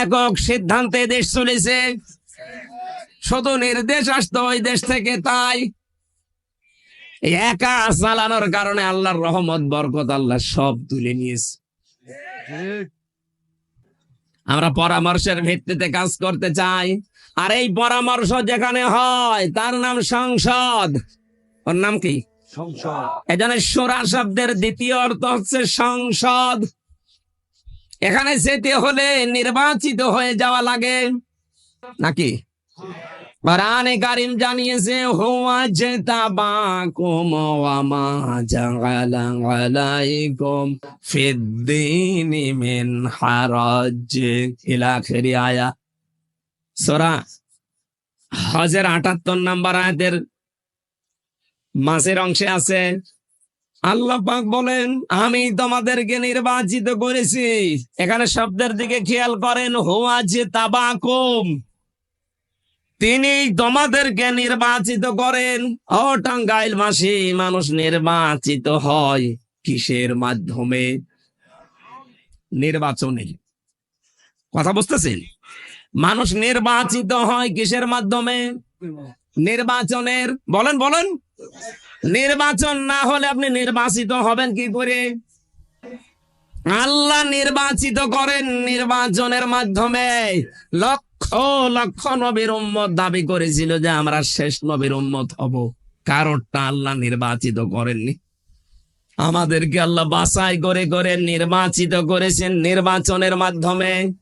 একক সিদ্ধান্তে দেশ চলেছে। শুধু নির্দেশ আসতো ওই দেশ থেকে তাই একা চালানোর কারণে আল্লাহর রহমত বরকত আল্লাহ সব তুলে নিয়েছে। আমরা পরামর্শের ভিত্তিতে কাজ করতে চাই। আর এই পরামর্শ যেখানে হয় তার নাম সংসদ। ওর নাম কি? এখানে সোরা শব্দের দ্বিতীয় অর্থ হচ্ছে সংসদ। এখানে যেতে হলে নির্বাচিত হয়ে যাওয়া লাগে। নাকি? কোরআনে কারিম জানিয়েছে আয়া। সূরা হজের 78 নম্বর আয়াতের মাঝের অংশে আছে আল্লাহ পাক বলেন, আমি তোমাদেরকে নির্বাচিত করেছি। এখানে শব্দের দিকে খেয়াল করেন, হুয়া যে তাবাকুম। তিনি তোমাদেরকে নির্বাচিত করেন। ও টাঙ্গাইল মাসি মানুষ নির্বাচিত হয় কিসের মাধ্যমে? নির্বাচনে কথা বুঝতেছেন? মানুষ নির্বাচিত হয় কিসের মাধ্যমে? নির্বাচনের। বলেন বলেন। নির্বাচন না হলে আপনি নির্বাচিত হবেন কি করে? আল্লাহ নির্বাচিত করেন নির্বাচনের মাধ্যমে। লক্ষ লক্ষ নবীর উম্মত দাবি করেছিল যে আমরা শেষ নবীর উম্মত হব। কারণটা আল্লাহ নির্বাচিত করেননি। আমাদেরকে আল্লাহ বাছাই করে করে নির্বাচিত করেছেন নির্বাচনের মাধ্যমে।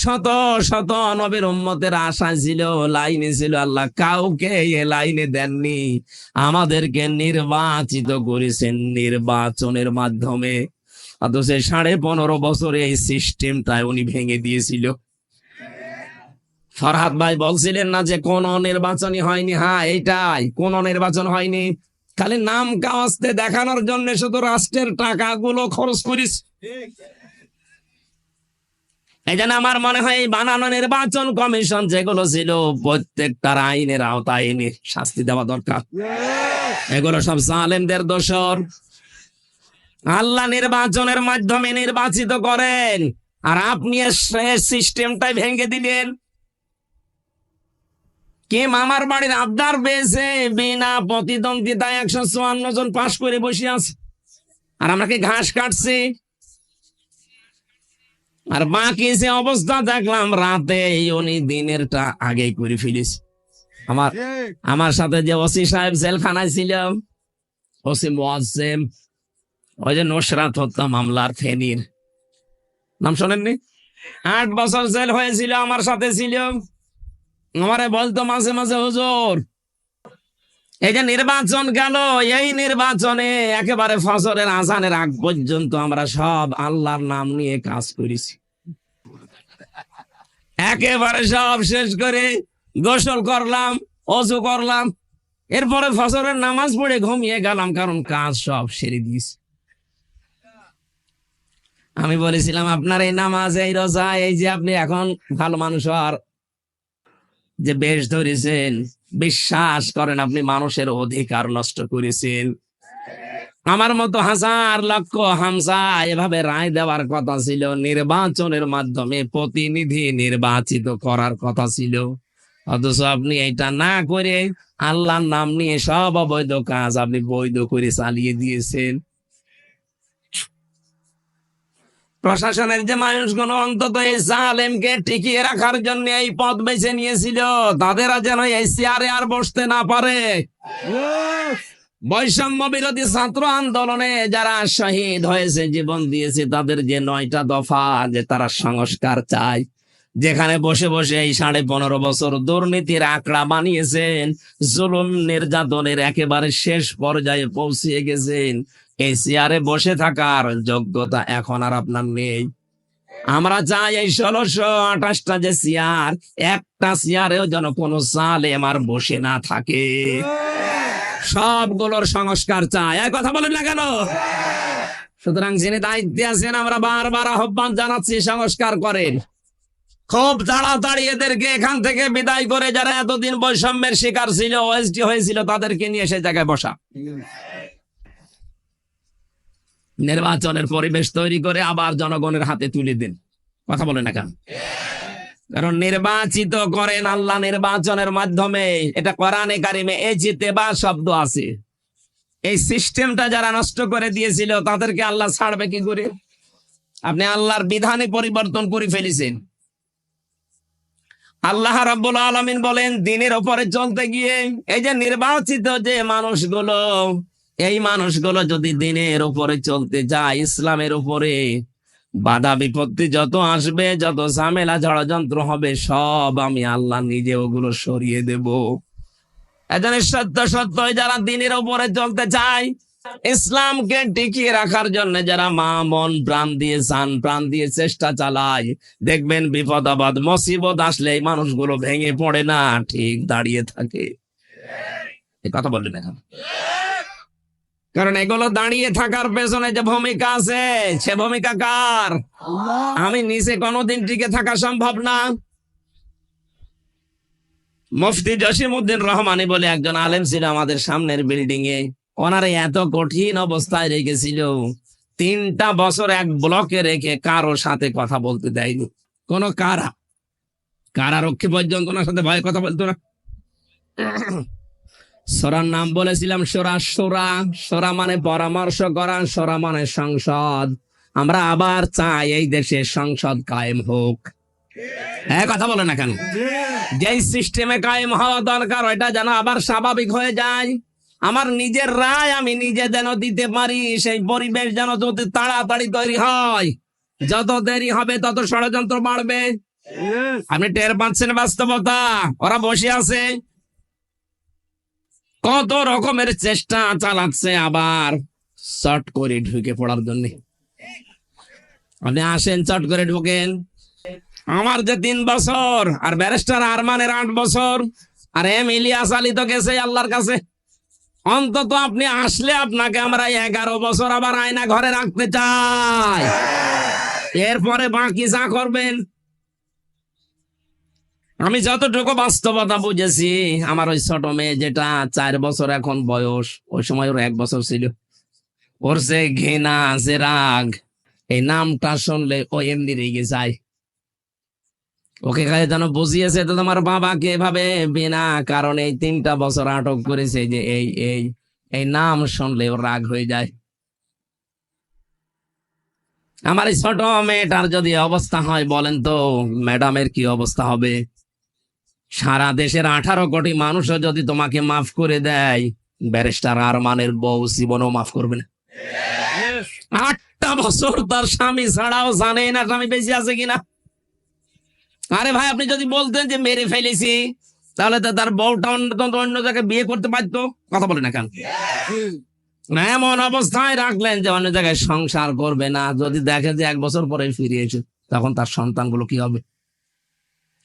শত শত নবীর উম্মতের আশা ছিল, লাইনে ছিল আল্লাহ, কাউকে এ লাইনে দেননি। আমাদেরকে নির্বাচিত করেছেন নির্বাচনের মাধ্যমে। অথচ সাড়ে পনেরো বছরে এই সিস্টেমটা উনি ভেঙে দিয়েছিল। ফরহাদ ভাই বলছিলেন না যে, কোন নির্বাচনই হয়নি। হ্যাঁ এইটাই, কোন নির্বাচন হয়নি। খালি নাম কাওয়াজতে দেখানোর জন্য শুধু রাষ্ট্রের টাকাগুলো খরচ করিস। এই জন্য আমার মনে হয় বানানো নির্বাচন কমিশন যেগুলো ছিল প্রত্যেকটার আইনের আওতায় এনে শাস্তি দেওয়া দরকার। এগুলো সব সালেমদের দোষর। আল্লাহ নির্বাচনের মাধ্যমে নির্বাচিত করেন। আর আপনি সিস্টেমটাই ভেঙে দিলেন। কে মামার বাড়ির আবদার পেয়েছে বিনা প্রতিদ্বন্দ্বিতায় একশো চুয়ান্ন জন পাশ করে বসে আছে। আর আমরা কি ঘাস কাটছি? আর বাকি যে অবস্থা দেখলাম রাতে উনি দিনেরটা আগেই করে ফেলিস আমার আমার সাথে যে ওসি সাহেব জেলখানায় ছিল ওসি মোয়াজ্জেম ওই যে নসরাত হত্যা মামলার ফেনীর। নাম শোনেননি? আট বছর জেল হয়েছিল আমার সাথে ছিল। আমারে বলতো মাঝে মাঝে হুজুর এই যে নির্বাচন গেল, এই নির্বাচনে একেবারে ফসলের আজানের আগ পর্যন্ত আমরা সব আল্লাহর নাম নিয়ে কাজ করেছি। একেবারে সব শেষ করে গোসল করলাম, অজু করলাম, এরপরে ফসলের নামাজ পড়ে ঘুমিয়ে গেলাম, কারণ কাজ সব সেরে দিয়েছি। আমি বলেছিলাম, আপনার এই নামাজ, এই রোজা, এই যে আপনি এখন ভালো মানুষ আর যে বেশ ধরেছেন বিশ্বাস করেন আপনি মানুষের অধিকার নষ্ট করেছেন। আমার মতো হাজার লক্ষ হামসা এভাবে রায় দেওয়ার কথা ছিল, নির্বাচনের মাধ্যমে প্রতিনিধি নির্বাচিত করার কথা ছিল। অথচ আপনি এটা না করে আল্লাহর নাম নিয়ে সব অবৈধ কাজ আপনি বৈধ করে চালিয়ে দিয়েছেন। প্রশাসনের যে মানুষগুলো অন্তত এই জালেমকে টিকিয়ে রাখার জন্য এই পদ বেছে নিয়েছিল, তাদের যেন এই চেয়ারে আর বসতে না পারে। বৈষম্য বিরোধী ছাত্র আন্দোলনে যারা শহীদ হয়েছে, জীবন দিয়েছে, তাদের যে নয়টা দফা যে তারা সংস্কার চায়, যেখানে বসে বসে এই সাড়ে পনেরো বছর দুর্নীতির আঁকড়া বানিয়েছেন, জুলুম নির্যাতনের একেবারে শেষ পর্যায়ে পৌঁছিয়ে গেছেন। এই চেয়ারে বসে থাকার যোগ্যতা এখন আর আপনার নেই। আমরা চাই এই ষোলোশো আঠাশটা যে চেয়ার একটা চেয়ারেও যেন কোনো সালে আমার বসে না থাকে। সবগুলোর সংস্কার চাই। এক কথা বলেন না কেন? সুতরাং যিনি দায়িত্বে আছেন, আমরা বারবার আহ্বান জানাচ্ছি, সংস্কার করেন। খুব তাড়াতাড়ি এদেরকে এখান থেকে বিদায় করে যারা এতদিন বৈষম্যের শিকার ছিল, ওএসডি হয়েছিল, তাদেরকে নিয়ে সে জায়গায় বসা। নির্বাচনের পরিবেশ তৈরি করে আবার জনগণের হাতে তুলে দিন। কথা বলে না কেন? কারণ নির্বাচিত করেন আল্লাহ নির্বাচনের মাধ্যমে। এটা কোরআনে কারিমে এই জিতেবা শব্দ আছে। এই সিস্টেমটা যারা নষ্ট করে দিয়েছিল, তাদেরকে আল্লাহ ছাড়বে কি করে? আপনি আল্লাহর বিধানে পরিবর্তন করে ফেলেছেন। আল্লাহ রাব্বুল আলামিন বলেন, দিনের ওপরে চলতে গিয়ে এই যে নির্বাচিত যে মানুষগুলো এই মানুষগুলো যদি দিনের উপরে চলতে যায়, ইসলামের উপরে বাধা বিপত্তি যত আসবে, যত ঝামেলা ষড়যন্ত্র হবে, সব আমি আল্লাহ নিজে ওগুলো সরিয়ে দেব। এজন্য সত্য সত্য, যারা দিনের উপরে চলতে চায়, ইসলামকে টিকিয়ে রাখার জন্য যারা মা মন প্রাণ দিয়ে সান প্রাণ দিয়ে চেষ্টা চালায়, দেখবেন বিপদ, আপদ, মুসিবত আসলে এই মানুষগুলো ভেঙে পড়ে না, ঠিক দাঁড়িয়ে থাকে। কথা বললেন এখন? কারণ এগুলো দাঁড়িয়ে থাকার পেছনে যে ভূমিকা আছে সে ভূমিকা কার? আমি নিচে কোনোদিন টিকে থাকা সম্ভব না। মুফতি জসিমউদ্দিন রহমানি বলে একজন আলেম ছিল আমাদের সামনের বিল্ডিং এ ওনারে এত কঠিন অবস্থায় রেখেছিল। তিনটা বছর এক ব্লকে রেখে কারও সাথে কথা বলতে দেয়নি। কোন কারা? কারারক্ষী পর্যন্ত ওনার সাথে ভয় কথা বলতো না? সোরার নাম বলেছিলাম সোরা সোরা। সোরা মানে পরামর্শ করা, সোরা মানে সংসদ। আমরা আবার চাই এই দেশে সংসদ কায়েম হোক। হ্যাঁ কথা বলে না কেন? যেই সিস্টেমে কায়েম হওয়া দরকার, ওইটা যেন আবার স্বাভাবিক হয়ে যায়। আমার নিজের রায় আমি নিজে যেন দিতে পারি, সেই পরিবেশ যেন যত তাড়াতাড়ি তৈরি হয়, যত দেরি হবে তত ষড়যন্ত্র বাড়বে। আপনি টের পাচ্ছেন বাস্তবতা? ওরা বসে আছে। কত রকমের চেষ্টা চালাচ্ছে আবার চট করে ঢুকে পড়ার জন্য। আপনি আসেন, চট করে ঢুকেন। আমার যে তিন বছর, আর ব্যারিস্টার আরমানের আট বছর, আর এম ইলিয়াস আলী তো গেছে আল্লাহর কাছে। অন্তত আপনি আসলে আপনাকে আমরা এগারো বছর আবার আয়না ঘরে রাখতে চাই। এরপরে বাকি যা করবেন আমি যতটুকু বাস্তবতা বুঝেছি, আমার ওই ছোট মেয়ে যেটা চার বছর এখন বয়স, ওই সময় ওর এক বছর ছিল। ওর যে ঘৃণা, যে রাগ, এই নামটা শুনলে ও এমনি রেগে যায়। ওকে কাছে যেন বুঝিয়েছে তো তোমার বাবাকে এভাবে বিনা কারণে এই তিনটা বছর আটক করেছে যে এই এই এই নাম শুনলে ওর রাগ হয়ে যায়। আমার এই ছোট মেয়েটার যদি অবস্থা হয় বলেন তো, ম্যাডামের কি অবস্থা হবে? সারা দেশের আঠারো কোটি মানুষও যদি তোমাকে মাফ করে দেয় ব্যারিস্টার আর মানের বউ জীবনও মাফ করবে না। আটটা বছর তার স্বামী ছাড়াও জানে না স্বামী বেশি আছে কিনা। আরে ভাই আপনি যদি বলতেন যে মেরে ফেলেছি তাহলে তো তার বউটা অন্য অন্য জায়গায় বিয়ে করতে পারতো। কথা বলে না কেন? এমন অবস্থায় রাখলেন যে অন্য জায়গায় সংসার করবে না। যদি দেখে যে এক বছর পরে ফিরিয়েছে তখন তার সন্তানগুলো কি হবে?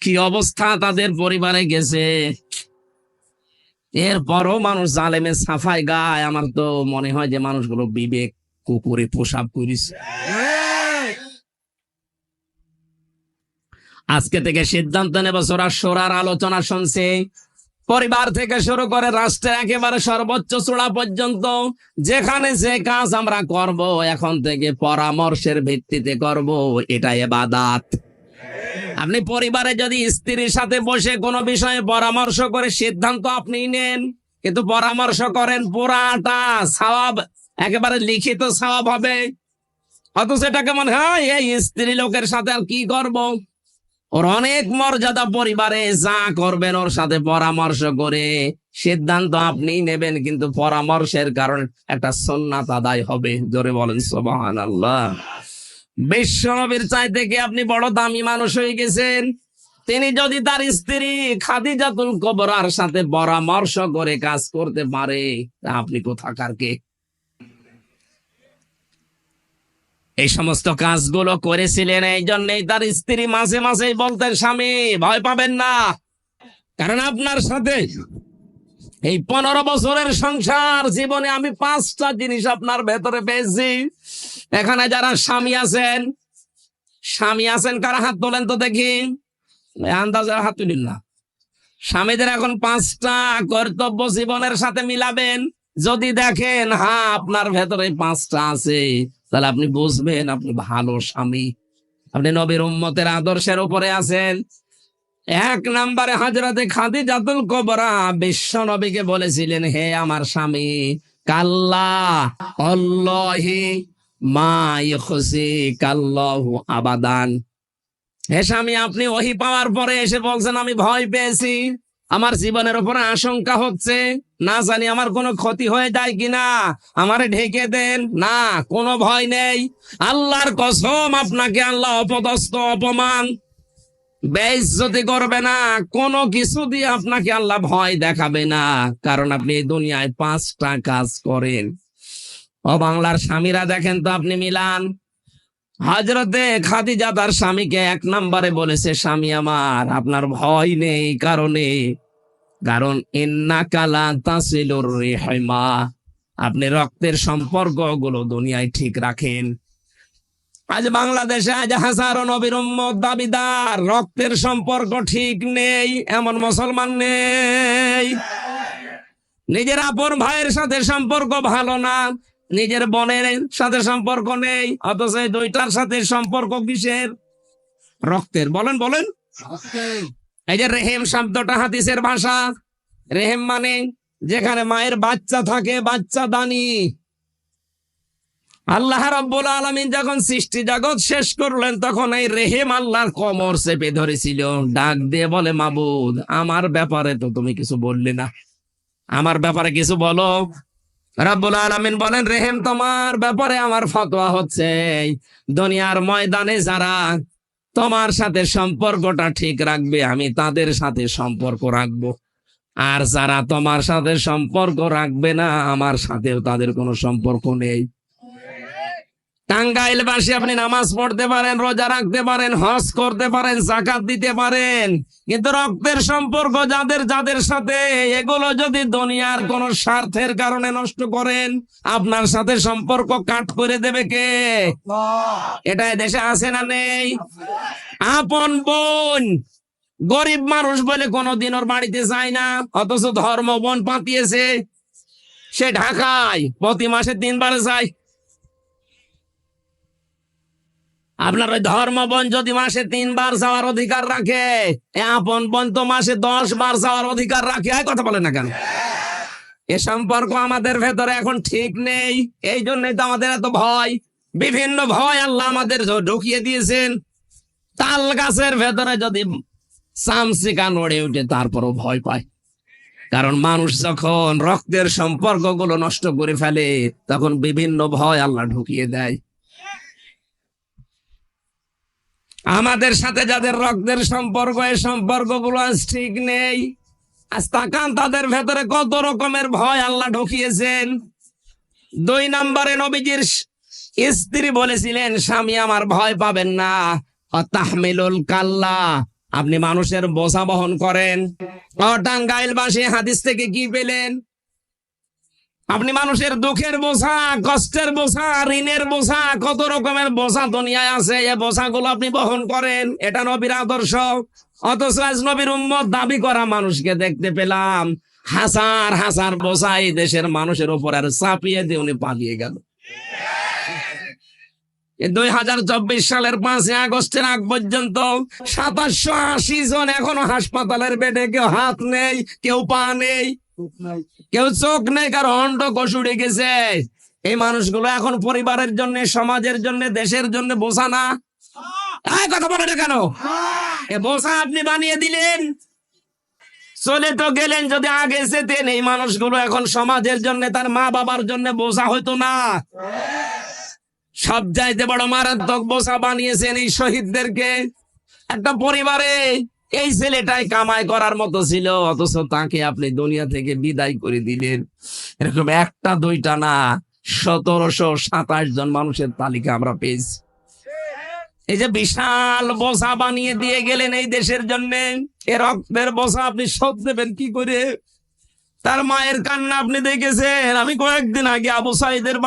কি অবস্থা তাদের পরিবারে গেছে? এরপরও মানুষ জালেমে সাফাই গায়। আমার তো মনে হয় যে মানুষগুলো বিবেক, কুকুরে পোশাক করিস। আজকে থেকে সিদ্ধান্ত নেব, সোরা সোরার আলোচনা শুনছে। পরিবার থেকে শুরু করে রাষ্ট্রের একেবারে সর্বোচ্চ চূড়া পর্যন্ত যেখানে যে কাজ আমরা করব, এখন থেকে পরামর্শের ভিত্তিতে করব এটা এবাদাত। আপনি পরিবারে যদি স্ত্রীর সাথে বসে কোনো বিষয়ে পরামর্শ করে সিদ্ধান্ত আপনি নেন, কিন্তু পরামর্শ করেন পুরাটা সওয়াব একেবারে লিখিত সওয়াব হবে। অথচ এটাকে মনে হয়, এই স্ত্রী লোকের সাথে আর কি করব? ওর অনেক মর্যাদা পরিবারে, যা করবেন ওর সাথে পরামর্শ করে সিদ্ধান্ত আপনি নেবেন, কিন্তু পরামর্শের কারণে একটা সন্ন্যাত আদায় হবে। জোরে বলেন সোবাহান আল্লাহ বিশ্বনবীর চাইতে কি আপনি বড় দামি মানুষ হয়ে গেছেন? তিনি যদি তার স্ত্রী খাদিজাতুল কবরার সাথে পরামর্শ করে কাজ করতে পারে আপনি কোথাকার কে? এই সমস্ত কাজগুলো করেছিলেন, এই জন্যই তার স্ত্রী মাঝে মাঝে বলতেন, স্বামী, ভয় পাবেন না। কারণ আপনার সাথে এই পনেরো বছরের সংসার জীবনে আমি পাঁচটা জিনিস আপনার ভেতরে পেয়েছি। এখানে যারা স্বামী আছেন স্বামী আছেন কারা? হাত তোলেন তো দেখি। আন্দাজে হাত তুলিন না। স্বামীদের এখন পাঁচটা কর্তব্য জীবনের সাথে মিলাবেন। যদি দেখেন হ্যাঁ আপনার ভেতরে পাঁচটা আছে, তাহলে আপনি বুঝবেন আপনি ভালো স্বামী। আপনি নবীর উম্মতের আদর্শের উপরে আছেন। এক নম্বরে হাজরাতে খাদি জাতুল কবরা বিশ্ব নবীকে বলেছিলেন, হে আমার স্বামী, কাল্লা অল্লাহি মা ইখসি কাল্লাহু আবাদান। হে স্বামী, আপনি ওহি পাওয়ার পরে এসে বলছেন, আমি ভয় পেয়েছি, আমার জীবনের উপরে আশঙ্কা হচ্ছে। না জানি আমার কোনো ক্ষতি হয়ে যায় কিনা। আমারে ঢেকে দেন। না, কোনো ভয় নেই। আল্লাহর কসম আপনাকে, আল্লাহ অপদস্থ, অপমান বেইজ্জতি করবে না। কোনো কিছু দিয়ে আপনাকে আল্লাহ ভয় দেখাবে না। কারণ আপনি এই দুনিয়ায় পাঁচটা কাজ করেন। ও বাংলার স্বামীরা দেখেন তো আপনি মিলান। হজরতে খাদিজা তার স্বামীকে এক নম্বরে বলেছে, স্বামী আমার, আপনার ভয় নেই কারণে। কারণ ইন্না কালা তাসিলুর রেহমা। আপনি রক্তের সম্পর্কগুলো দুনিয়ায় ঠিক রাখেন। আজ বাংলাদেশে আজ হাজারো নবীর উম্মত দাবিদার। রক্তের সম্পর্ক ঠিক নেই এমন মুসলমান নেই। নিজের আপন ভাইয়ের সাথে সম্পর্ক ভালো না নিজের বোনের সাথে সম্পর্ক নেই অথচ দুইটার সাথে সম্পর্ক কিসের? রক্তের। বলেন বলেন। এই যে রেহেম শব্দটা হাদিসের ভাষা। রেহেম মানে যেখানে মায়ের বাচ্চা থাকে বাচ্চা দানি। আল্লাহ রাব্বুল আলামিন যখন সৃষ্টি জগৎ শেষ করলেন, তখন এই রেহেম আল্লাহর কমর চেপে ধরেছিল। ডাক দিয়ে বলে, মাবুদ, আমার ব্যাপারে তো তুমি কিছু বললে না। আমার ব্যাপারে কিছু বলো। রাব্বুল আলামিন বলেন, রেহেম, তোমার ব্যাপারে আমার ফতোয়া হচ্ছে। দুনিয়ার ময়দানে যারা তোমার সাথে সম্পর্কটা ঠিক রাখবে, আমি তাদের সাথে সম্পর্ক রাখব। আর যারা তোমার সাথে সম্পর্ক রাখবে না, আমার সাথেও তাদের কোনো সম্পর্ক নেই। টাঙ্গাইলবাসী আপনি নামাজ পড়তে পারেন, রোজা রাখতে পারেন, হজ করতে পারেন, জাকাত দিতে পারেন। কিন্তু রক্তের সম্পর্ক যাদের যাদের সাথে এগুলো যদি দুনিয়ার কোন স্বার্থের কারণে নষ্ট করেন, আপনার সাথে সম্পর্ক কাট করে দেবে কে? এটা দেশে আছে না নেই? আপন বোন। গরিব মানুষ বলে কোনোদিন ওর বাড়িতে যায় না, অথচ ধর্ম বোন পাতিয়েছে। সে ঢাকায় প্রতি মাসে তিনবার যায়। আপনার ওই ধর্ম বন যদি মাসে তিনবার যাওয়ার অধিকার রাখে আপন বোন তো মাসে দশ বার যাওয়ার অধিকার রাখে। কথা বলে না কেন? এ সম্পর্ক আমাদের ভেতরে এখন ঠিক নেই, এই জন্যই তো আমাদের এত ভয়। বিভিন্ন ভয় আল্লাহ আমাদের ঢুকিয়ে দিয়েছেন। তাল গাছের ভেতরে যদি চামচিকা নড়ে উঠে, তারপরও ভয় পায়। কারণ মানুষ যখন রক্তের সম্পর্কগুলো নষ্ট করে ফেলে, তখন বিভিন্ন ভয় আল্লাহ ঢুকিয়ে দেয়। আমাদের সাথে যাদের রক্তের সম্পর্ক এই সম্পর্কগুলো আজ ঠিক নেই। আজ তাকান, তাদের ভেতরে কত রকমের ভয় আল্লাহ ঢুকিয়েছেন। দুই নম্বরে নবীজির স্ত্রী বলেছিলেন, স্বামী, আমার ভয় পাবেন না। তাহমিলুল কাল্লা, আপনি মানুষের বোঝা বহন করেন। ও টাঙ্গাইলবাসী হাদিস থেকে কি পেলেন? আপনি মানুষের দুঃখের বোঝা, কষ্টের বোঝা, ঋণের বোঝা, কত রকমের বোঝা দুনিয়ায় আছে এই বোঝাগুলো আপনি বহন করেন। এটা নবীর আদর্শ। অথচ আজ নবীর উম্মত দাবি করা মানুষকে দেখতে পেলাম, হাজার হাজার বোঝা এই দেশের মানুষের উপর আর চাপিয়ে দিয়ে উনি পালিয়ে গেল। দুই হাজার চব্বিশ সালের পাঁচই আগস্টের আগ পর্যন্ত সাতাশশো আশি জন এখনও হাসপাতালের বেডে কেউ হাত নেই, কেউ পা নেই কেউ চোখ নেই কারও অন্ড কষুড়ে গেছে। এই মানুষগুলো এখন পরিবারের জন্য সমাজের জন্য দেশের জন্য বোঝা না। কথা বলে কেন? এ বোঝা আপনি বানিয়ে দিলেন। চলে তো গেলেন যদি আগে যেতেন এই মানুষগুলো এখন সমাজের জন্য তার মা বাবার জন্য বোঝা হইতো না। সব চাইতে বড় মারাত্মক বোঝা বানিয়েছেন এই শহীদদেরকে। একটা পরিবারে এই ছেলেটাই কামাই করার মতো ছিল, অথচ তাকে আপনি দুনিয়া থেকে বিদায় করে দিলেন। এরকম একটা, দুইটা না, সতেরোশো সাতাশ জন মানুষের তালিকা আমরা পেয়েছি। এই যে বিশাল বোঝা বানিয়ে দিয়ে গেলেন এই দেশের জন্য। এ রক্তের বোঝা আপনি শোধ দেবেন কি করে? তার মায়ের কান্না আপনি দেখেছেন? আমি কয়েকদিন আগে আবু সাইদের